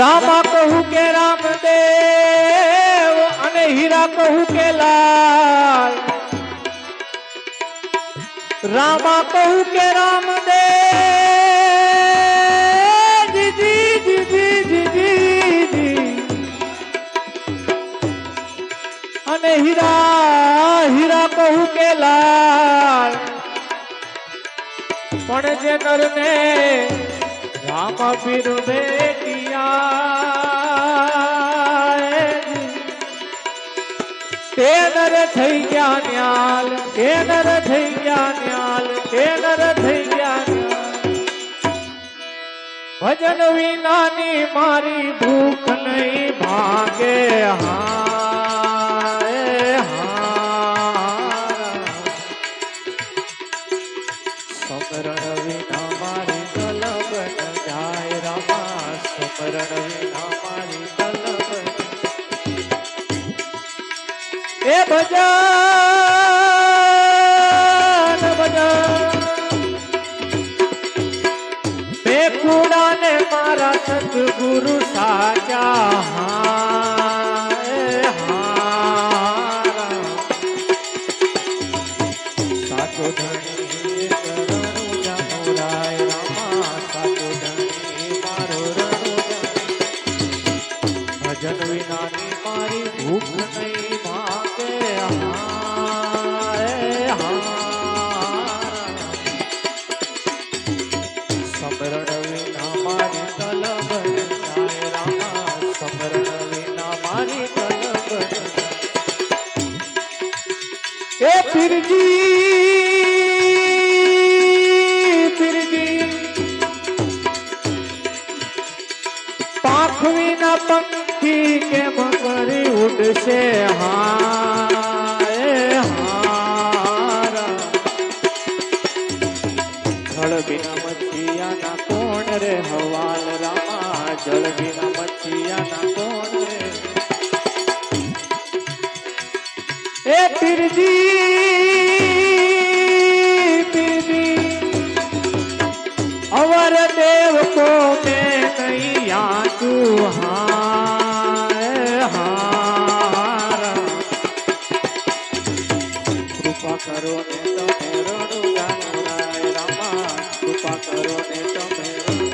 રામા કહું કે રામદેવ અને હીરા કહું કે લાલ રામા કહું કે રામદેવ જી જી જી જી જી જી જી અને હીરા હીરા કહું કે લાલ પણ જે નરને રામ બેટિયા તે નર થઈ ગયા ન્યાલ તે થઈ ગયા ન્યાલ તે નર થઈ ગયા ભજન વિનાની મારી ભૂખ નહીં ભાગે હાય એ ભજન ભજન. બેકુડા ને મારા સાચા હાય મારી ભૂખ નહીં ભાગે હાય હાય. સમરણ વિના મારી કલબ જાય રામા સમરણ વિના મારી કલબ એ પીરજી ઉડશે હાય, હારા. જળ બિના મચ્છિયાના કોણ રે? હવાલ રામા, જળ બિના મચ્છિયાના કોણ રે? એ પીરજી પીરજી અવર દેવ કો મેં નહીં યાચું હાય કરો ને તમે રણુ જાનો રાય રામા કૃપા કરો ને તમે રણુ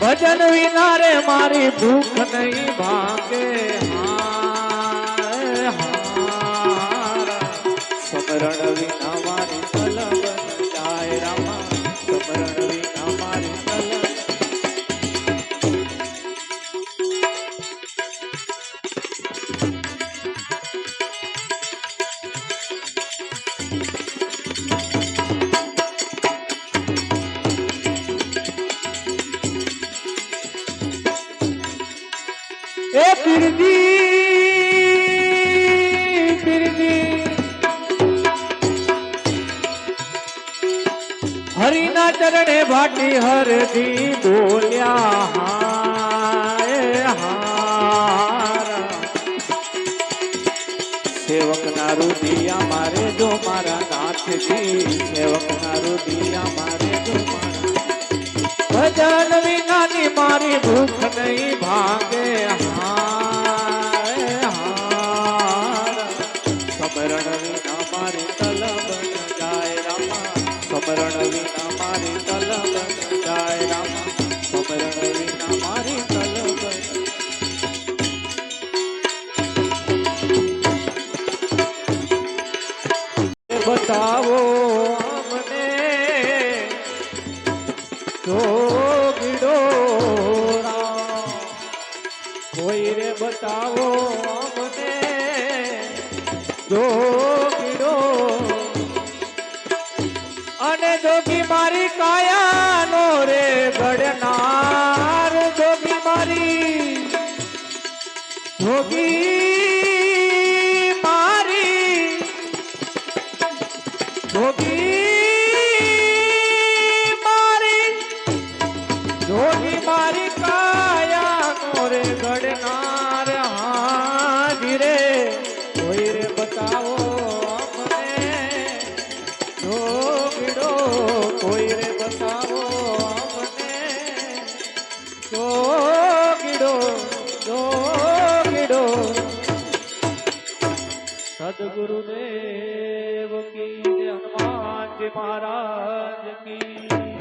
ભજન વિના રે મારી ભૂખ નહીં ભાગે. સમરણ વિના મારી ન જાય રામા સમરણ હરિના ચરણે ભાટી હરદી બોલ્યા હાય હારા સેવક ના રુદિયા મારે જો મારા નાથજી સેવક ના રુદિયા મારે જો મારા ભજન વિનાની મારી ભૂખ નહીં ભાગે હાય હારા. સમરણ વિના મારી તલબ ન જાય રામા સમરણ વિના મારી તલબ ન જાય રામા સમરણ વિના મારી તલબ ન બતાવો અમને જોગીડો રામ બતાવો અમને જોગીડો જોગી મારી કાયાનો રે ઘડનાર જોગી મારી જોગી सदगुरुदेव की हनुमान जी महाराज की।